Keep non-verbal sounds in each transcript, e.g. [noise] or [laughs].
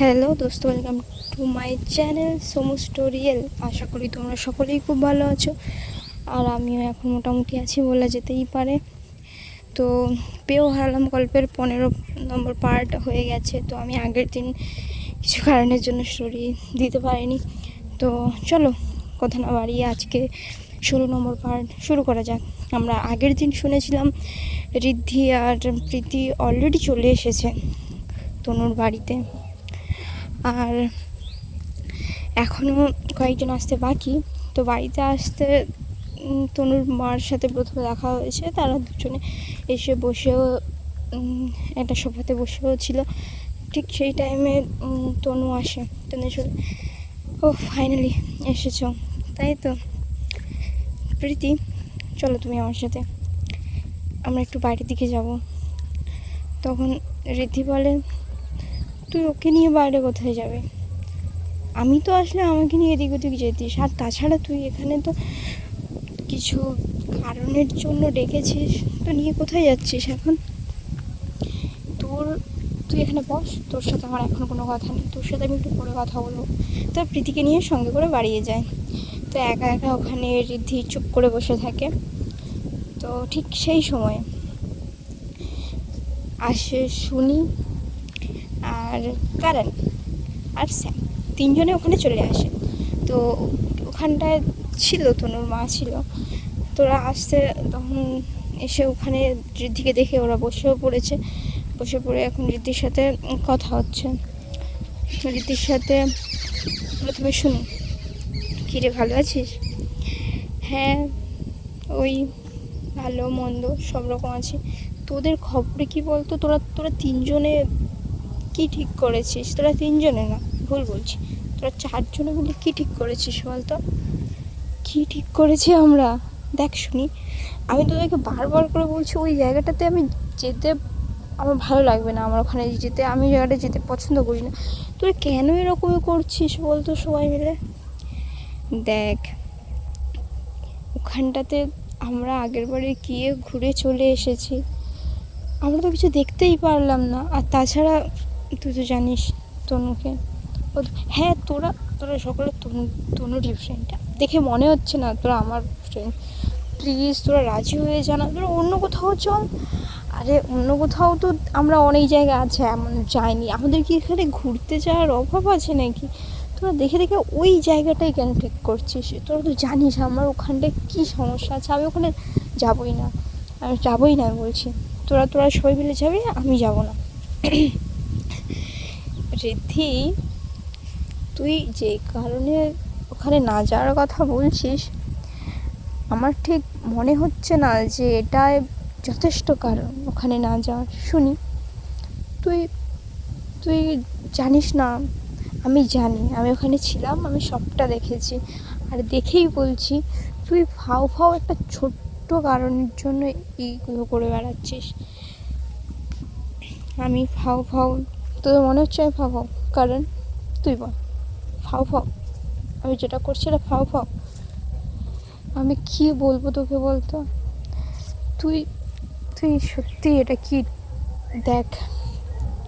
Hello দোস্ত welcome to my channel Somu স্টোরিয়েল আশা করি তোমরা সকলেই খুব ভালো আছো। আর আমিও এখন মোটামুটি আছি বলা যেতেই পারে। তো পেয়েও হারালাম গল্পের পনেরো নম্বর পার্ট হয়ে গেছে। তো আমি আগের দিন কিছু কারণের জন্য স্টোরি দিতে পারিনি। তো চলো, কথা না বাড়িয়ে আজকে ষোলো নম্বর পার্ট শুরু করা যাক। আমরা আগের দিন শুনেছিলাম, ঋদ্ধি আর প্রীতি অলরেডি চলে এসেছে তনুর বাড়িতে। আর এখনও কয়েকজন আসতে বাকি। তো বাড়িতে আসতে তনুর মার সাথে প্রথমে দেখা হয়েছে। তারা দুজনে এসে বসেও একটা সোফাতে বসেও ছিল। ঠিক সেই টাইমে তনু আসে। তনু এসে ও ফাইনালি এসেছ। তাই তো। প্রীতি, চলো তুমি আমার সাথে। আমরা একটু বাইরের দিকে যাব। তখন রিদ্ধি বলে তুই ওকে নিয়ে বাইরে কোথায় যাবে? আমি তো আসলে আমাকে নিয়ে এদিক ওদিক যেতিস আর তাছাড়া তুই এখানে তো কিছু কারণের জন্য ডেকেছিস, তো নিয়ে কোথায় যাচ্ছিস এখন? তোর তুই এখানে বস, তোর সাথে আমার এখন কোনো কথা নেই। তোর সাথে আমি একটু পরে কথা বলব। তো প্রীতিকে নিয়ে সঙ্গে করে বাড়িয়ে যায়। তো একা একা ওখানে রিদ্ধি চুপ করে বসে থাকে। তো ঠিক সেই সময় আসে শুনি আর কারণ আর স্যাম। তিনজনে ওখানে চলে আসে। তো ওখানটায় ছিল, তনুর মা ছিল। তোরা আসতে তখন এসে ওখানে ঋদ্ধিকে দেখে ওরা বসেও পড়েছে। বসে পড়ে এখন ঋদ্ধির সাথে কথা হচ্ছে। ঋদ্ধির সাথে প্রথমে শুনি, কিরে, ভালো আছিস? হ্যাঁ ওই ভালো, মন্দ, সব রকম আছে। তোদের খবরে কি বলতো? তোরা তোরা তিনজনে কি ঠিক করেছিস? তোরা তিনজনে না, ভুল বলছি। তোরা চারজনে মিলে কি ঠিক করেছিস বলতো? কি ঠিক করেছি আমরা? দেখ শুনি, আমি তোদেরকে বারবার করে বলছি, ওই জায়গাটাতে আমি যেতে আমার ভালো লাগবে না, আমার ওখানে যেতে, আমি জায়গাটা যেতে পছন্দ করি না। তোরা কেন এরকমই করছিস বলতো সবাই মিলে? দেখ, ওখানটাতে আমরা আগের বারে গিয়ে ঘুরে চলে এসেছি। আমরা তো কিছু দেখতেই পারলাম না, আর তাছাড়া তুই তো জানিস তনুকে। হ্যাঁ তোরা তোরা সকলে তনু তনুরই ফ্রেন্ড দেখে মনে হচ্ছে না তোরা আমার ফ্রেন্ড প্লিজ তোরা রাজি হয়ে জানা তোরা অন্য কোথাও চল। আরে, অন্য কোথাও তো আমরা অনেক জায়গা আছে, এমন যাইনি। আমাদের কি এখানে ঘুরতে যাওয়ার অভাব আছে নাকি? তোরা দেখে দেখে ওই জায়গাটাই কেন ঠিক করছিস। তোরা তো জানিস আমার ওখানটায় কী সমস্যা আছে। আমি ওখানে যাবই না। আমি যাবই না বলছি। তোরা তোরা সবাই মিলে যাবি, আমি যাব না। রিদ্ধি তুই যে কারণে ওখানে না যাওয়ার কথা বলছিস, আমার ঠিক মনে হচ্ছে না যে এটাই যথেষ্ট কারণ ওখানে না যাওয়ার। শুনি, তুই তুই জানিস না, আমি জানি, আমি ওখানে ছিলাম, আমি সবটা দেখেছি। আর দেখেই বলছি, তুই ফাও ফাও একটা ছোট্ট কারণের জন্য এইগুলো করে বেড়াচ্ছিস। আমি ফাও ফাও তোদের মনে হচ্ছে আমি ফাও ফাও? কারণ তুই বল। ফাও ফাও। আমি যেটা করছি এটা ফাও ফাও। আমি কি বলব তোকে বলতো? তুই তুই সত্যি এটা কি? দেখ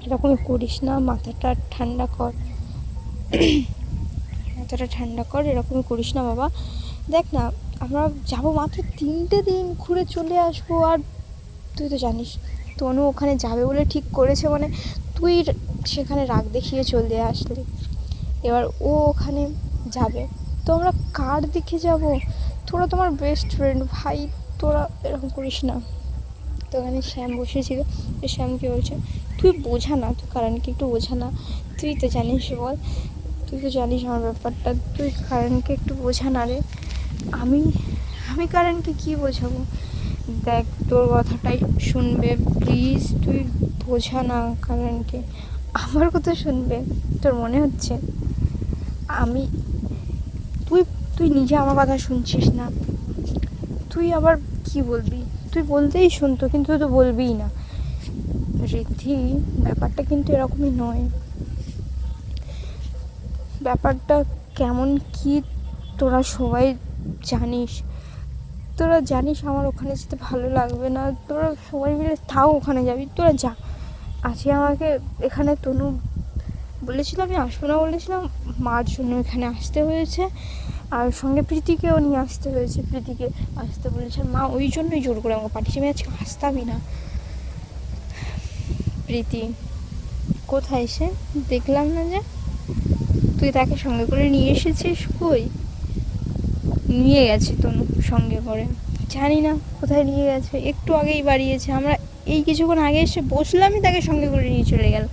এরকম করিস না। মাথাটা ঠান্ডা কর। মাথাটা ঠান্ডা কর, এরকম করিস না বাবা। দেখ না, আমরা যাব মাত্র তিনটে দিন ঘুরে চলে আসব। আর তুই তো জানিস, তনু ওখানে যাবে বলে ঠিক করেছে মানে তুই সেখানে রাগ দেখিয়ে চলে আসলি। এবার ও ওখানে যাবে। তো আমরা কার দিকে যাব? তোরা তোমার বেস্ট ফ্রেন্ড ভাই, তোরা এরকম করিস না। তো ওখানে শ্যাম বসেছিল। তো শ্যামকে বলছে, তুই বোঝা না তুই কারণকে, একটু বোঝা না। তুই তো জানিস বল, তুই তো জানিস আমার ব্যাপারটা। তুই কারণকে একটু বোঝা না রে। আমি আমি কারণকে কী বোঝাবো? দেখ, তোর কথাটাই শুনবে। প্লিজ তুই বোঝা না কারণকে। আমার কথা শুনবে, তোর মনে হচ্ছে? আমি, তুই তুই নিজে আমার কথা শুনছিস না। তুই আবার কি বলবি? তুই বলতেই শুনতো কিন্তু তো বলবিই না। রিদ্ধি ব্যাপারটা কিন্তু এরকমই নয়। ব্যাপারটা কেমন কি তোরা সবাই জানিস। তোরা জানিস আমার ওখানে যেতে ভালো লাগবে না। তোরা সবাই মিলে তাও ওখানে যাবি। তোরা যা। আজকে আমাকে এখানে তনু বলেছিল, আমি আসব না বলেছিলাম। মার জন্য এখানে আসতে হয়েছে। আর সঙ্গে প্রীতিকেও নিয়ে আসতে হয়েছে। প্রীতিকে আসতে বলেছে, মা, ওই জন্যই জোর করে আমাকে পাঠিয়েছে। আমি আজকে আসতামই না। প্রীতি, কোথায় সে? দেখলাম না যে। তুই তাকে সঙ্গে করে নিয়ে এসেছিস কই? নিয়ে গেছে তনু সঙ্গে করে। জানি না কোথায় নিয়ে গেছে। একটু আগেই বাড়িয়েছে। আমরা এই কিছুক্ষণ আগে এসে বসলামই, তাকে সঙ্গে করে নিয়ে চলে গেল।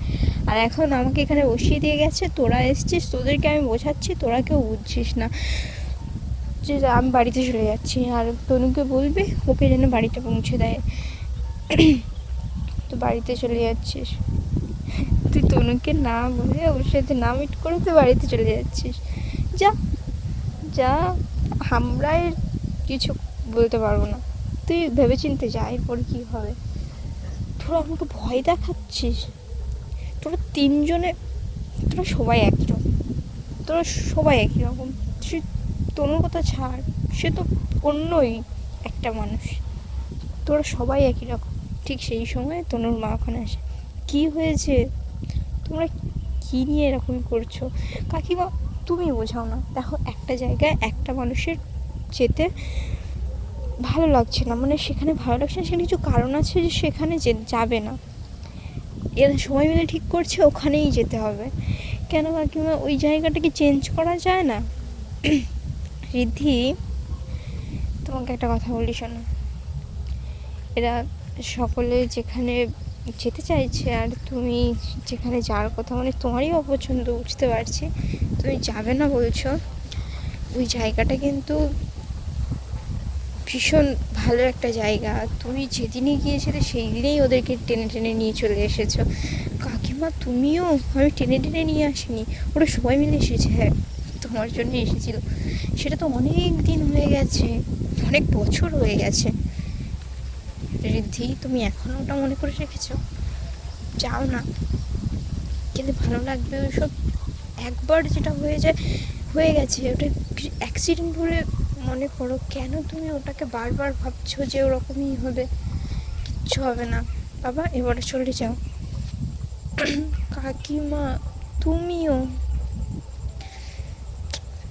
আর এখন আমাকে এখানে বসিয়ে দিয়ে গেছে, তোরা এসছিস, তোদেরকে আমি বোঝাচ্ছি, তোরা কেউ বুঝছিস না। যে আমি বাড়িতে চলে যাচ্ছি, আর তনুকে বলবে, ওকে যেন বাড়িতে পৌঁছে দেয়। তো বাড়িতে চলে যাচ্ছিস। তুই তনুকে না বলে ওর সাথে না মিট করে তুই বাড়িতে চলে যাচ্ছিস। যা যা, আমরা কিছু বলতে পারব না। তুই ভেবেচিন্তে যা, এরপর কী হবে? তোরা আমাকে ভয় দেখাচ্ছিস? তোরা তিনজনে, তোরা সবাই একই রকম। তোরা সবাই একই রকম। সে তনুর কথা ছাড়, সে তো অন্যই একটা মানুষ। তোরা সবাই একই রকম। ঠিক সেই সময় তনুর মা ওখানে আসে। কী হয়েছে? তোমরা কী নিয়ে এরকম করছ? কাকিমা, তুমি বোঝাও না। দেখো একটা জায়গায় একটা মানুষের যেতে ভালো লাগছে না। মানে সেখানে ভালো লাগছে না, সেখানে কিছু কারণ আছে যে সেখানে যে যাবে না। এরা সবাই মিলে ঠিক করছে, ওখানেই যেতে হবে। কেন কাকিমা ওই জায়গাটাকে চেঞ্জ করা যায় না? [clears throat] রিদ্ধি তোমাকে একটা কথা বলি শোনো। এরা সকলে যেখানে যেতে চাইছে আর তুমি যেখানে যাওয়ার কথা মানে তোমারই অপছন্দ, বুঝতে পারছি। তুমি যাবে না বলছো। ওই জায়গাটা কিন্তু ভীষণ ভালো একটা জায়গা। তুমি যেদিনে গিয়েছিলে সেই দিনেই ওদেরকে টেনে টেনে নিয়ে চলে এসেছ। কাকিমা, তুমিও আমি টেনে টেনে নিয়ে আসিনি। ওরা সবাই মিলে এসেছে হ্যাঁ তোমার জন্য এসেছিল। সেটা তো অনেক দিন হয়ে গেছে, অনেক বছর হয়ে গেছে। রিদ্ধি তুমি এখনও ওটা মনে করে রেখেছো? যাও না। কিন্তু ভালো লাগবে ওইসব একবার যেটা হয়ে যায়, হয়ে গেছে। ওটা অ্যাক্সিডেন্ট বলে মনে করো কেন তুমি ওটাকে বারবার ভাবছ যে ওরকমই হবে? কিচ্ছু হবে না। বাবা, এবারে চলে যাও। কাকিমা, তুমিও।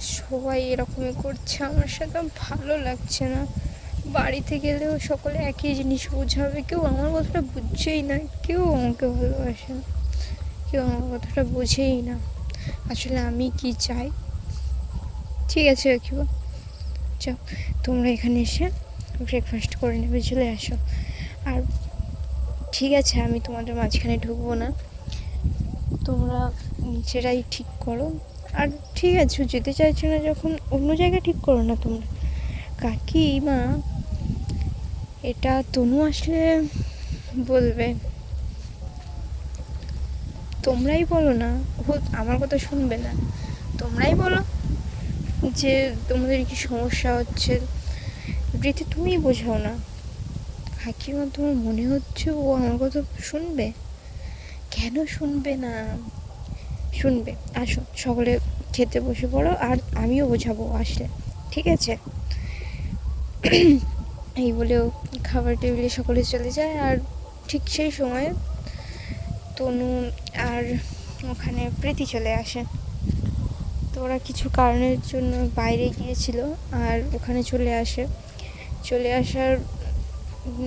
সবাই এরকমই করছে, আমার সাথে ভালো লাগছে না। বাড়িতে গেলেও সকলে একই জিনিস বোঝাবে। কেউ আমার কথাটা বুঝছেই না। কেউ আমাকে ভালোবাসে না। কেউ আমার কথাটা বোঝেই না। আসলে আমি কি চাই? ঠিক আছে, কাকিমা। যাও। তোমরা এখানে এসে ব্রেকফাস্ট করে নেবে, চলে আসো। আর ঠিক আছে, আমি তোমাদের মাঝখানে ঢুকবো না। তোমরা নিজেরাই ঠিক করো। আর ঠিক আছে, যেতে চাইছো না যখন, অন্য জায়গায় ঠিক করো না তোমরা। কাকিমা, এটা তনু আসলে বলবে। তোমরাই বলো না আমার কথা শুনবে না। তোমরাই বলো। যে তোমাদের কি সমস্যা হচ্ছে? রীতি তুমিই বোঝাও না। কাকিমা তোমার মনে হচ্ছে ও আমার কথা শুনবে? কেন শুনবে না? শুনবে। আসো, সকলে খেতে বসে পড়ো আর আমিও বোঝাবো আসলে। ঠিক আছে? এই বলেও খাবার টেবিলে সকলে চলে যায় আর ঠিক সেই সময় তনু আর ওখানে প্রীতি চলে আসে। ওরা কিছু কারণের জন্য বাইরে গিয়েছিল আর ওখানে চলে আসে। চলে আসার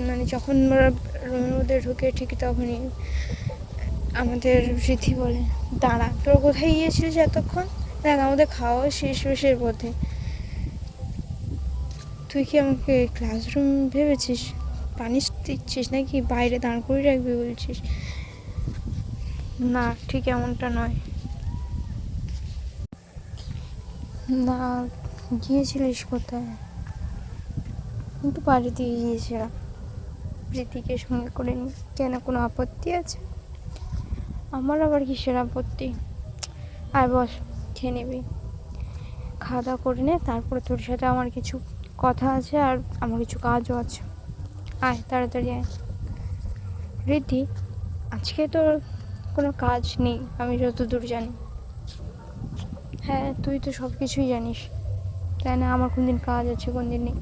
মানে যখন ওরা রুমের ঢুকে ঠিক তখনই আমাদের রীতি বলে, দাঁড়া, তোরা কোথায় গিয়েছিলিস এতক্ষণ? দেখ, আমাদের খাওয়া শেষ, শেষের পথে। তুই কি আমাকে ক্লাসরুম ভেবেছিস? পানিশ দিচ্ছিস নাকি? বাইরে দাঁড় করে রাখবি বলছিস? না, ঠিক এমনটা নয়। না, গিয়েছিলিস কোথায়? কিন্তু বাড়ি দিয়ে গিয়েছিলাম। প্রীতিকে সঙ্গে করে নি কেন, কোনো আপত্তি আছে? আমার আবার কিসের আপত্তি? আর বস, খেয়ে নিবি। খাওয়া দাওয়া করে নে, তারপরে তোর সাথে আমার কিছু কথা আছে আর আমার কিছু কাজও আছে। আয়, তাড়াতাড়ি আয়। রিদ্ধি, আজকে তোর কোনো কাজ নেই, আমি যতদূর জানি। হ্যাঁ তুই তো সব কিছুই জানিস। তাই না? আমার কোন দিন কাজ আছে কোন দিন নেই।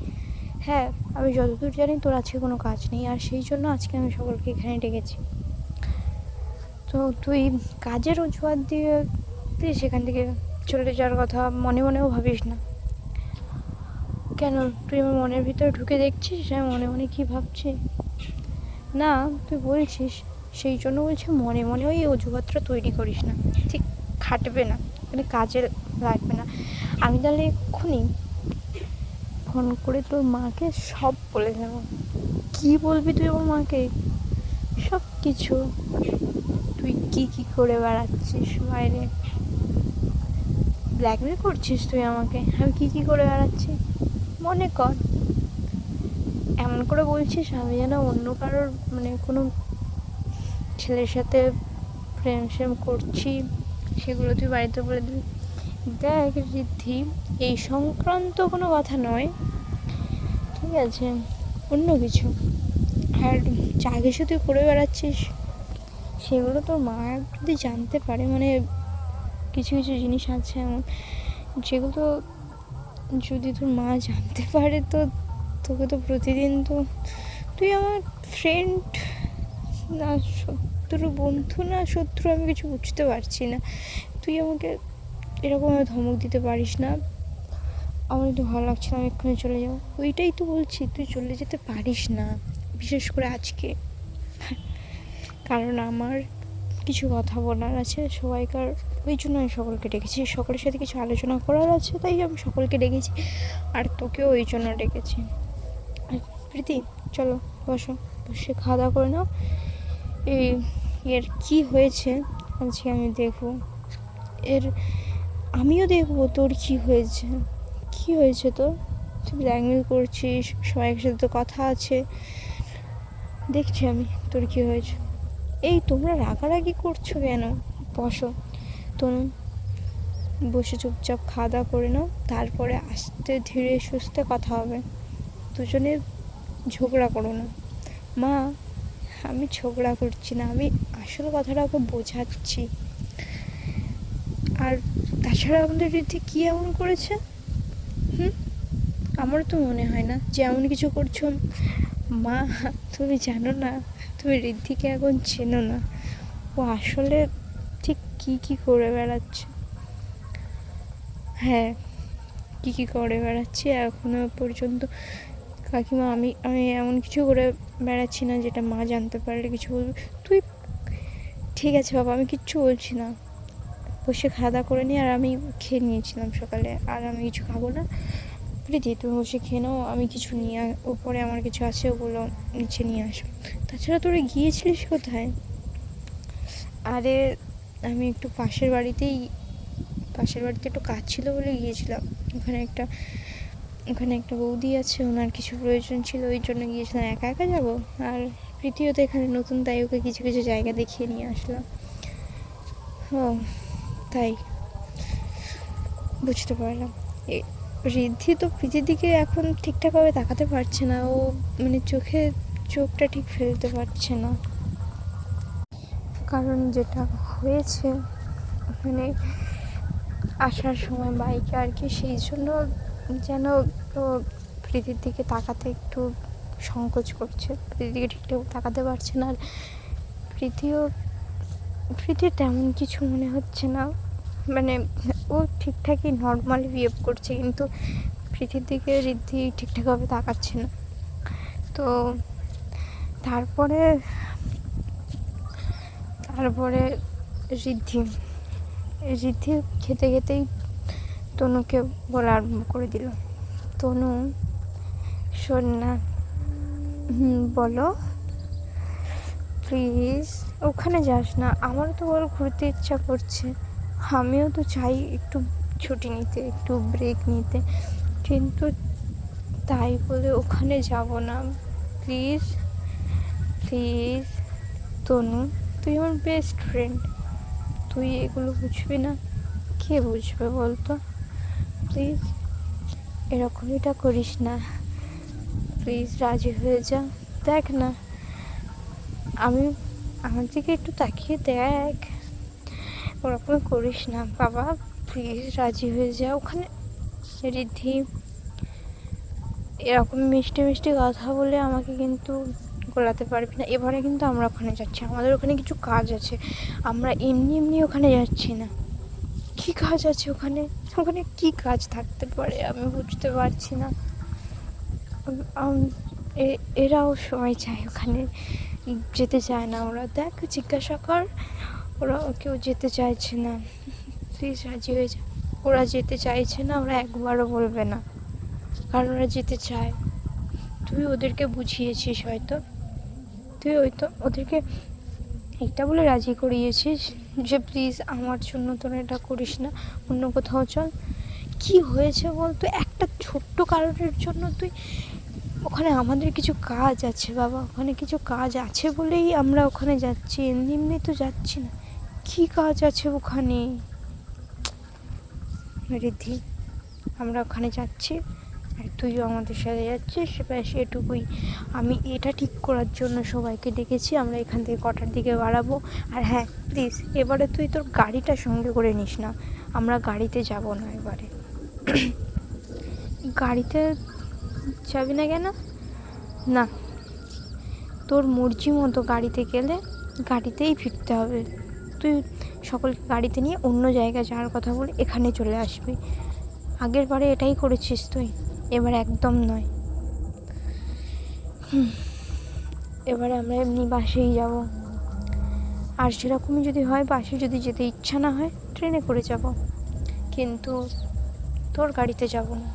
হ্যাঁ আমি যতদূর জানি তোর আজকে কোনো কাজ নেই। আর সেই জন্য আজকে আমি সকলকে এখানে ডেকেছি। তো তুই কাজের অজুহাত দিয়ে তুই সেখান থেকে চলে যাওয়ার কথা মনে মনেও ভাবিস না। কেন? তুই আমার মনের ভিতরে ঢুকে দেখছিস? আমি মনে মনে কী ভাবছি না, তুই বলছিস, সেই জন্য বলছি মনে মনে ওই অজুহাতটা তৈরি করিস না। ঠিক খাটবে না। মানে কাজে লাগবে না। আমি তাহলে এক্ষুনি ফোন করে তোর মাকে সব বলে দেবো। কী বলবি তুই আমার মাকে? সব কিছু। তুই কি কি করে বেড়াচ্ছিস বাইরে? ব্ল্যাকমেল করছিস তুই আমাকে? আমি কি কি করে বেড়াচ্ছি? মনে কর। এমন করে বলছিস, আমি যেন অন্য কারোর মানে কোনো ছেলের সাথে প্রেম সেম করছি। সেগুলো তুই বাড়িতে বলে দিবি। দেখ রিদ্ধি এই সংক্রান্ত কোনো কথা নয়। ঠিক আছে, অন্য কিছু। আর যা কিছু তুই করে বেড়াচ্ছিস, সেগুলো তোর মা যদি জানতে পারে মানে কিছু কিছু জিনিস আছে এমন, যেগুলো যদি তোর মা জানতে পারে, তো তোকে তো প্রতিদিন তো, তুই আমার ফ্রেন্ড না শত্রু বন্ধু না শত্রু আমি কিছু বুঝতে পারছি না। তুই আমাকে এরকমভাবে ধমক দিতে পারিস না। আমার একটু ভালো লাগছে না, আমি এক্ষুনি চলে যাব। ওইটাই তো বলছি, তুই চলে যেতে পারিস না, বিশেষ করে আজকে। কারণ আমার কিছু কথা বলার আছে, সবাইকার, ওই জন্য আমি সকলকে ডেকেছি। সকলের সাথে কিছু আলোচনা করার আছে, তাই আমি সকলকে ডেকেছি, আর তোকেও ওই জন্য ডেকেছি। প্রীতি, চলো, বসো, বসে খাওয়া দাওয়া করে নাও। এই এর কি হয়েছে? আজকে আমি দেখব। এর আমিও দেখব তোর কি হয়েছে। কি হয়েছে তোর? তুই ব্ল্যাকমেল করছিস সবাইয়ের সাথে তো কথা আছে। দেখছি আমি তোর কি হয়েছে। এই তোমরা রাগারাগি করছ কেন? বসো। তনু, বসে চুপচাপ খাওয়া দাওয়া করে নাও, তারপরে আস্তে ধীরে সুস্থে কথা হবে। দুজনে ঝগড়া করো না। মা, আমি ঝগড়া করছি না, আমি আসল কথাটা ওকে বোঝাচ্ছি। আর তাছাড়া আমাদের ঋদ্ধি কী এমন করেছে? হুম? আমারও তো মনে হয় না যে এমন কিছু করছ। মা, তুমি জানো না, তুমি ঋদ্ধিকে এখন চেনো না। ও আসলে ঠিক কী কী করে বেড়াচ্ছে? হ্যাঁ কী কী করে বেড়াচ্ছে এখনও পর্যন্ত। কাকিমা, আমি আমি এমন কিছু করে বেড়াচ্ছি না যেটা মা জানতে পারলে কিছু ঠিক আছে বাবা, আমি কিচ্ছু বলছি না। বসে খাওয়া দাওয়া করে নিই আর আমি খেয়ে নিয়েছিলাম সকালে। আর আমি কিছু খাব না। প্রীতি, তুমি বসে খেয়ে নাও, আমি কিছু নিয়ে উপরে আমার কিছু আছে, ওগুলো নিচে নিয়ে আসো। তাছাড়া তোরা গিয়েছিলিস কোথায়? আরে, আমি একটু পাশের বাড়িতেই পাশের বাড়িতে একটু কাজ ছিল বলে গিয়েছিলাম। ওখানে একটা ওখানে একটা বৌদি আছে, ওনার কিছু প্রয়োজন ছিল, ওই জন্য গিয়েছিলাম, একা একা যাব? আর তৃতীয়ত এখানে নতুন, তাই ওকে কিছু কিছু জায়গা দেখিয়ে নিয়ে আসলাম। ও, তাই। বুঝতে পারলাম। ঋদ্ধি তো প্রীতির দিকে এখন ঠিকঠাকভাবে তাকাতে পারছে না, ও মানে চোখে চোখটা ঠিক ফেলতে পারছে না। কারণ যেটা হয়েছে মানে আসার সময় বাইকে আর কি, সেই জন্য যেন প্রীতির দিকে তাকাতে একটু সংকোচ করছে। প্রীতির দিকে ঠিকঠাক তাকাতে পারছে না। আর প্রীতিও, প্রীতির তেমন কিছু মনে হচ্ছে না। মানে ও ঠিকঠাকই নর্মালি বিহেভ করছে, কিন্তু প্রীতির দিকে ঋদ্ধি ঠিকঠাকভাবে তাকাচ্ছে না। তো তারপরে তারপরে ঋদ্ধি। ঋদ্ধি খেতে খেতেই তনুকে বলা আরম্ভ করে দিল। তনু শোন না বলো। প্লিজ, ওখানে যাস না আমারও তো বড় ঘুরতে ইচ্ছা করছে। আমিও তো চাই একটু ছুটি নিতে, একটু ব্রেক নিতে। কিন্তু তাই বলে ওখানে যাব না। Please please. তনু, তুই আমার বেস্ট ফ্রেন্ড তুই এগুলো বুঝবি না? কে বুঝবে বলতো? প্লিজ। এরকমইটা করিস না। প্লিজ রাজি হয়ে যা। দেখ না, আমি, আমার দিকে একটু তাকিয়ে দেখ। ওরকম করিস না, বাবা। প্লিজ রাজি হয়ে যা। ওখানে রিদ্ধি, এরকম মিষ্টি মিষ্টি কথা বলে আমাকে কিন্তু গোলাতে পারবি না। এবারে কিন্তু আমরা ওখানে যাচ্ছি। আমাদের ওখানে কিছু কাজ আছে। আমরা এমনি এমনি ওখানে যাচ্ছি না। কী কাজ আছে ওখানে? ওখানে কী কাজ থাকতে পারে আমি বুঝতে পারছি না। এরাও সবাই চায় ওখানে যেতে চায় না। ওরা দেখ, জিজ্ঞাসা কর, ওরা কেউ যেতে চাইছে না। প্লিজ রাজি হয়ে যা। ওরা যেতে চাইছে না, ওরা একবারও বলবে না। কারণ ওরা যেতে চায়। তুই ওদেরকে বুঝিয়েছিস হয়তো। তুই হয়তো ওদেরকে এটা বলে রাজি করিয়েছিস? যে প্লিজ আমার জন্য তোরা এটা করিস না, অন্য কোথাও চল। কি হয়েছে বল তুই একটা ছোট্ট কারণের জন্য তুই ওখানে আমাদের কিছু কাজ আছে বাবা, ওখানে কিছু কাজ আছে বলেই আমরা ওখানে যাচ্ছি, এমনি এমনি তো যাচ্ছি না। কী কাজ আছে ওখানে? রিদ্ধি আমরা ওখানে যাচ্ছি। তুইও আমাদের সাথে যাচ্ছিস ব্যাস এটুকুই আমি এটা ঠিক করার জন্য সবাইকে ডেকেছি, আমরা এখান থেকে কটার দিকে বাড়াবো। আর হ্যাঁ প্লিজ এবারে তুই তোর গাড়িটা সঙ্গে করে নিস না, আমরা গাড়িতে যাব না এবারে। গাড়িতে যাবি না কেন? না, তোর মর্জি মতো গাড়িতে গেলে গাড়িতেই ফিরতে হবে। তুই সকলকে গাড়িতে নিয়ে অন্য জায়গায় যাওয়ার কথা বলে এখানে চলে আসবি। আগের বারে এটাই করেছিস তুই। এবার একদম নয়। এবারে আমরা এমনি বাসেই যাব। আর সেরকমই যদি হয়, বাসে যদি যেতে ইচ্ছা না হয়, ট্রেনে করে যাব। কিন্তু তোর গাড়িতে যাব না।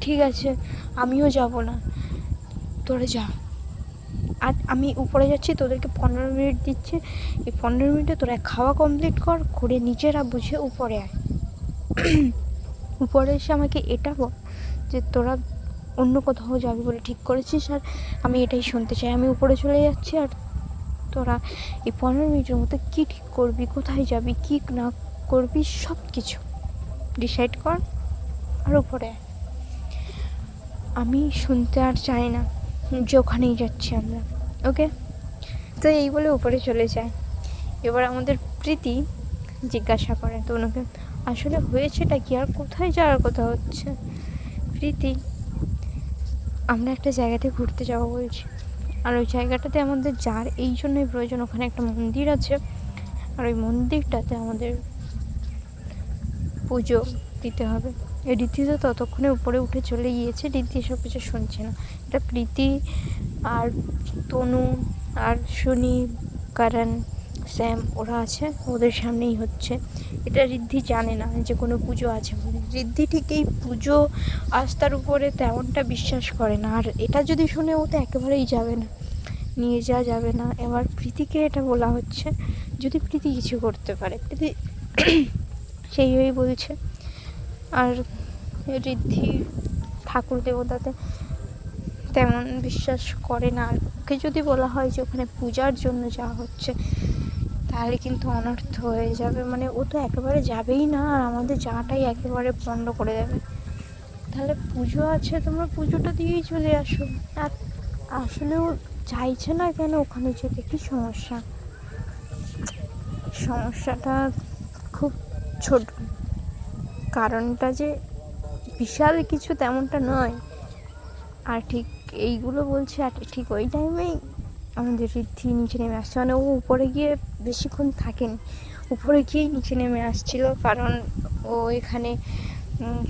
ঠিক আছে, আমিও যাব না। তোরা যা। আর আমি উপরে যাচ্ছি, তোদেরকে পনেরো মিনিট দিচ্ছে। এই পনেরো মিনিটে তোরা খাওয়া কমপ্লিট কর, করে নিজেরা বুঝে উপরে আয়। উপরে এসে আমাকে এটা বল যে তোরা অন্য কোথাও যাবি বলে ঠিক করেছিস আর আমি এটাই শুনতে চাই। আমি উপরে চলে যাচ্ছি আর তোরা এই পনেরো মিনিটের মধ্যে কী ঠিক করবি, কোথায় যাবি, কী না করবি সব কিছু ডিসাইড কর আর উপরে আমি শুনতে আর চাই না, যে ওখানেই যাচ্ছি আমরা ওকে তো এই বলে উপরে চলে যায়। এবার আমাদের প্রীতি জিজ্ঞাসা করে তো ওনাকে আসলে হয়েছেটা কি? আর কোথায় যাওয়ার কথা হচ্ছে? প্রীতি আমরা একটা জায়গাতে ঘুরতে যাব বলছি। আর ওই জায়গাটাতে আমাদের যার এই জন্যই প্রয়োজন, ওখানে একটা মন্দির আছে। আর ওই মন্দিরটাতে আমাদের পুজো দিতে হবে। রীতি তো ততক্ষণে উপরে উঠে চলে গিয়েছে, রীতি এসব কিছু শুনছে না। এটা প্রীতি আর তনু আর সুনি কারণ স্যাম, ওরা আছে, ওদের সামনেই হচ্ছে। এটা ঋদ্ধি জানে না যে কোনো পুজো আছে বলে। ঋদ্ধি ঠিক এই পুজো আস্থার উপরে তেমনটা বিশ্বাস করে না। আর এটা যদি শুনে ও তো একেবারেই যাবে না। নিয়ে যাওয়া যাবে না। এবার প্রীতিকে এটা বলা হচ্ছে, যদি প্রীতি কিছু করতে পারে। প্রীতি সেইভাবেই বলছে। আর ঋদ্ধি ঠাকুর দেবতাতে তেমন বিশ্বাস করে না। আর ওকে যদি বলা হয় যে ওখানে পূজার জন্য যাওয়া হচ্ছে তাহলে কিন্তু অনর্থ হয়ে যাবে। মানে ও তো একেবারে যাবেই না, আর আমাদের যাওয়াটাই একেবারে বন্ধ করে দেবে। তাহলে পুজো আছে, তোমরা পুজোটা দিয়েই চলে আসো। আর আসলেও চাইছে না কেন ওখানে যেতে? কি সমস্যা? সমস্যাটা খুব ছোট। কারণটা যে বিশাল কিছু তেমনটা নয়। আর ঠিক এইগুলো বলছে, আর ঠিক ওই টাইমেই আমাদের ঋদ্ধি নিচে নেমে আসছে। মানে ও উপরে গিয়ে বেশিক্ষণ থাকেনি। উপরে গিয়েই নিচে নেমে আসছিল, কারণ ও এখানে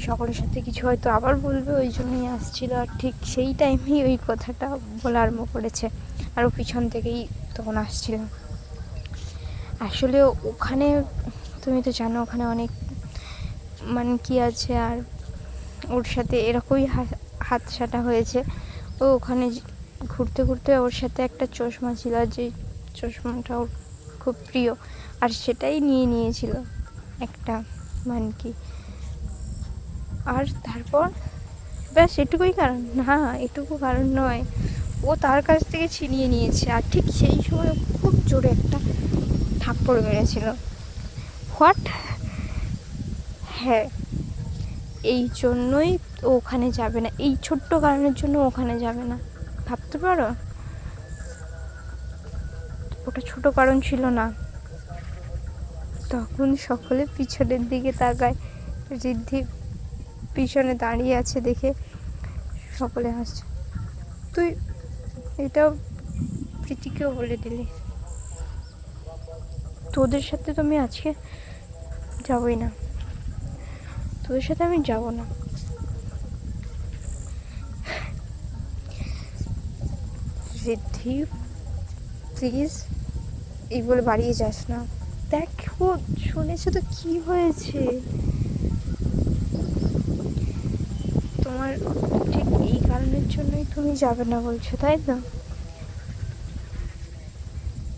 সকলের সাথে কিছু হয়তো আবার বলবে, ওই জন্যই আসছিল। আর ঠিক সেই টাইমেই ওই কথাটা বলা আরম্ভ করেছে, আর ও পিছন থেকেই তখন আসছিল। আসলে ওখানে, তুমি তো জানো, ওখানে অনেক মানে কি আছে, আর ওর সাথে এরকমই হাত হাতসাটা হয়েছে। ও ওখানে ঘুরতে ঘুরতে ওর সাথে একটা চশমা ছিল যে চশমাটা ওর খুব প্রিয়। আর সেটাই নিয়ে নিয়েছিল একটা মানে কি আর তারপর ব্যাস এটুকুই কারণ। না, এটুকু কারণ নয়। ও তার কাছ থেকে ছিনিয়ে নিয়েছে। আর ঠিক সেই সময় খুব জোরে একটা থাপ্পড় মেরেছিল। হোয়াট? হ্যাঁ এই জন্যই ওখানে যাবে না। এই ছোট্ট কারণের জন্য ওখানে যাবে না। ভাবতে পারো? ওটা ছোট কারণ ছিল না। তখন সকলে পিছনের দিকে তাকায়। ঋদ্ধি পিছনে দাঁড়িয়ে আছে দেখে সকলে হাসছে। তুই এটাও প্রীতিকেও বলে দিলি। তোদের সাথে তো আমি আজকে যাবই না। তোদের সাথে আমি যাব না। রিদ্ধি প্লিজ এই বলে বাড়িয়ে যাস না। দেখো, শুনেছো তো কি হয়েছে? তোমার ঠিক এই কারণের জন্যই তুমি যাবে না বলছো, তাই না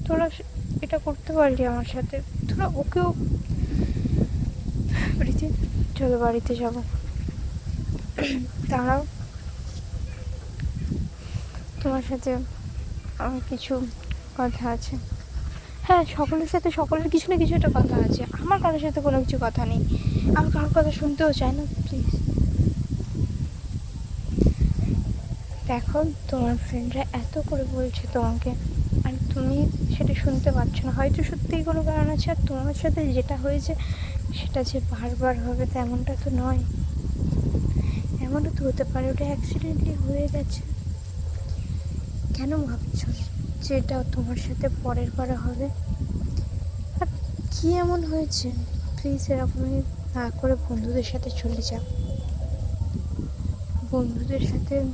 তোরা এটা করতে পারলি আমার সাথে। তোরা ওকেও প্রীতি চলো বাড়িতে যাব। তারাও তোমার সাথে আমার কিছু কথা আছে। হ্যাঁ সকলের সাথে সকলের কিছু না কিছু একটা কথা আছে। আমার কারোর সাথে কোনো কিছু কথা নেই। আমি কারোর কথা শুনতেও চাই না প্লিজ দেখো, তোমার ফ্রেন্ডরা এত করে বলছে তোমাকে, আর তুমি সেটা শুনতে পাচ্ছ না। হয়তো সত্যিই কোনো কারণ আছে, আর তোমার সাথে যেটা হয়েছে, সেটা যে বারবার হবে তেমনটা তো নয়। এমনও তো হতে পারে, ওটা অ্যাক্সিডেন্টলি হয়ে গেছে। কেন ভাবছ? যে এটা তোমার সাথে পরের বারে হবে। আর কি এমন হয়েছে? প্লিজ এরকমই না করে বন্ধুদের সাথে চলে যাও। বন্ধুদের সাথে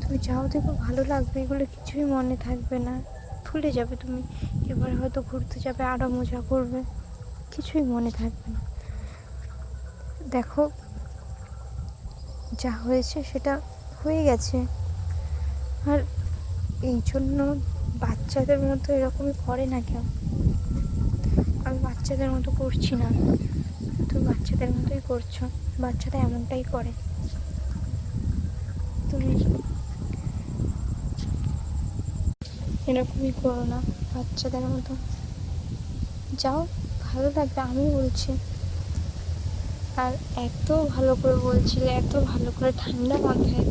তুমি যাও দেখো, ভালো লাগবে। এগুলো কিছুই মনে থাকবে না। ভুলে যাবে তুমি। এবার হয়তো ঘুরতে যাবে আরও মজা করবে। কিছুই মনে থাকবে না। দেখো, যা হয়েছে সেটা হয়ে গেছে। আর এই জন্য বাচ্চাদের মতো এরকমই করে না কেউ। আমি বাচ্চাদের মতো করছি না। তুমি বাচ্চাদের মতোই করছ। বাচ্চারা এমনটাই করে। তুমি এরকমই করো না বাচ্চাদের মতো। যাও, ভালো লাগবে আমি বলছি। আর এত ভালো করে বলছিলে, এত ভালো করে ঠান্ডা মাথায়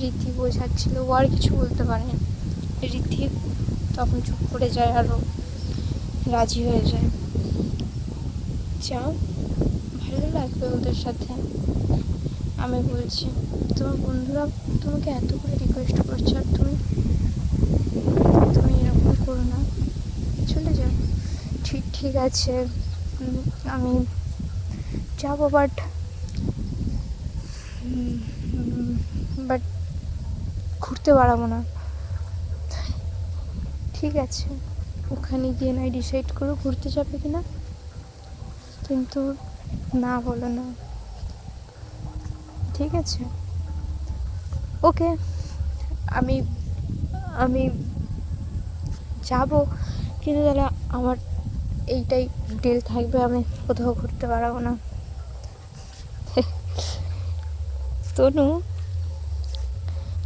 রীতি বোঝাচ্ছিল, ও আর কিছু বলতে পারে রীতি তখন চুপ করে যায় আরও রাজি হয়ে যায়। যাও ভালো লাগবে ওদের সাথে। আমি বলছি, তোমার বন্ধুরা তোমাকে এত করে রিকোয়েস্ট করছে আর তুমি তুমি এরকম করো না। চলে যাও। ঠিক ঠিক আছে আমি যাব বাট বাট ঘুরতে পারব না। ঠিক আছে। ওখানে গিয়ে নয় ডিসাইড করো ঘুরতে যাবে কি না কিন্তু না বলো না। ঠিক আছে। ওকে, আমি আমি যাব। কিন্তু তাহলে আমার এইটাই ডিল থাকবে, আমি কোথাও ঘুরতে পারব না। [laughs] তনু,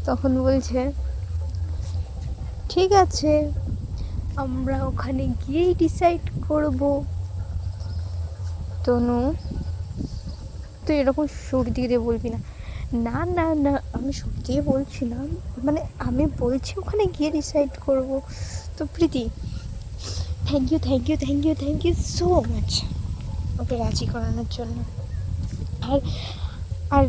তখন বলছে ঠিক আছে। আমরা ওখানে গিয়েই ডিসাইড করব। তনু তুই এরকম সুর দিয়ে দিয়ে বলবি না। না না না আমি সুর দিয়ে বলছি না। মানে আমি বলছি ওখানে গিয়ে ডিসাইড করব। তো Priti thank you thank you thank you thank you so much okay রাজি করানোর জন্য। আর আর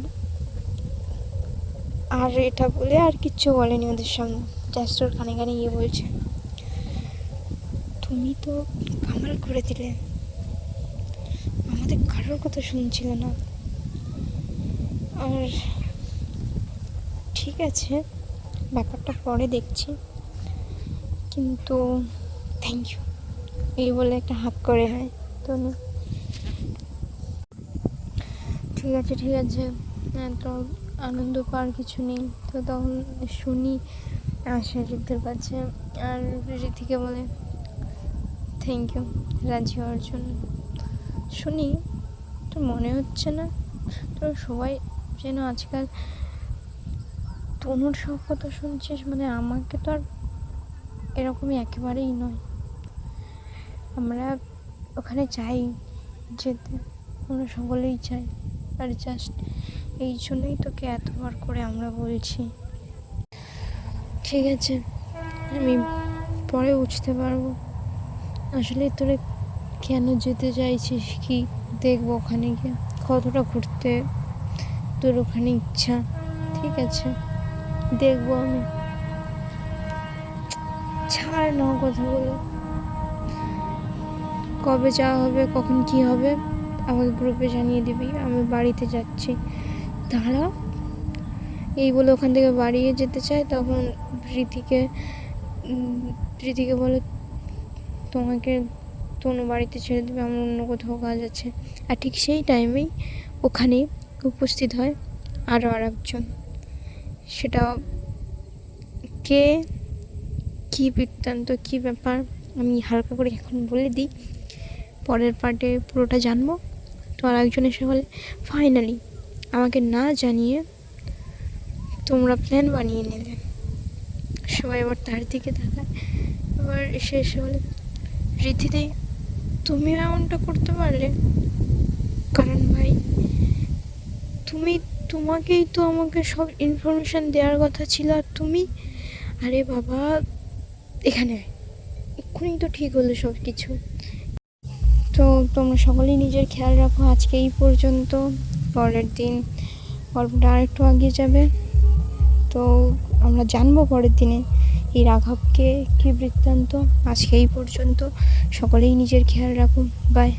আর এটা বলে আর কিচ্ছু বলেনি ওদের সামনে ওর কানে কানে গিয়ে বলছে, তুমি তো কামাল করে দিলে। আমাদের কারোর কথা শুনছিল না। আর ঠিক আছে, ব্যাপারটা পরে দেখছি। কিন্তু থ্যাংক ইউ এই বলে একটা হাত করে নেয় তো ঠিক আছে ঠিক আছে। এত আনন্দ পাওয়ার কিছু নেই। তো তখন শুনি। ঋদ্ধির কাছে। আর ঋদ্ধিকে বলে থ্যাংক ইউ রাজি হওয়ার জন্য। শুনি, তোর মনে হচ্ছে না? তোর সবাই যেন আজকাল তনুর সব কথা শুনছিস মানে আমাকে তো আর এরকমই একেবারেই নয়। আমরা ওখানে চাই যেতে। আমরা সকলেই চাই আর জাস্ট এই জন্যই তোকে এতবার করে আমরা বলছি। ঠিক আছে, আমি পরে বুঝতে পারব। আসলে তোরা কেন যেতে চাইছিস কি দেখব ওখানে গিয়ে? কতটা ঘুরতে তোর ওখানে ইচ্ছা? ঠিক আছে, দেখব আমি। ছাড় না কথাগুলো। কবে যাওয়া হবে, কখন কি হবে, আমাকে গ্রুপে জানিয়ে দিবি, আমি বাড়িতে যাচ্ছি। দাঁড়া এই বলে ওখান থেকে বাড়িয়ে যেতে চায়, তখন প্রীতিকে প্রীতিকে বলে, তোমাকে তনু বাড়িতে ছেড়ে দেবে, আমার অন্য কোথাও কাজ আছে। আর ঠিক সেই টাইমেই ওখানে উপস্থিত হয় আরও আর একজন সেটা কে, কী বৃত্তান্ত, কী ব্যাপার, আমি হালকা করে এখন বলে দিই। পরের পার্টে পুরোটা জানব। তো আর একজন এসে বলে, ফাইনালি, আমাকে না জানিয়ে তোমরা প্ল্যান বানিয়ে নিলে। সবাই এবার তার দিকে তাকায়। এবার এসে এসে বলে, রিধিদি তুমিও এমনটা করতে পারলে? কারণ ভাই, তুমি, তোমাকেই তো আমাকে সব ইনফরমেশান দেওয়ার কথা ছিল আর তুমি, আরে বাবা, এখানে এক্ষুনি তো ঠিক হলো সব কিছু তো তোমরা সকলেই নিজের খেয়াল রাখো, আজকে এই পর্যন্ত। পরের দিন গল্পটা আরেকটু এগিয়ে যাবে। তো আমরা জানব পরের দিনে এই রাঘবকে কী বৃত্তান্ত। আজকে এই পর্যন্ত। সকলেই নিজের খেয়াল রাখুন। বাই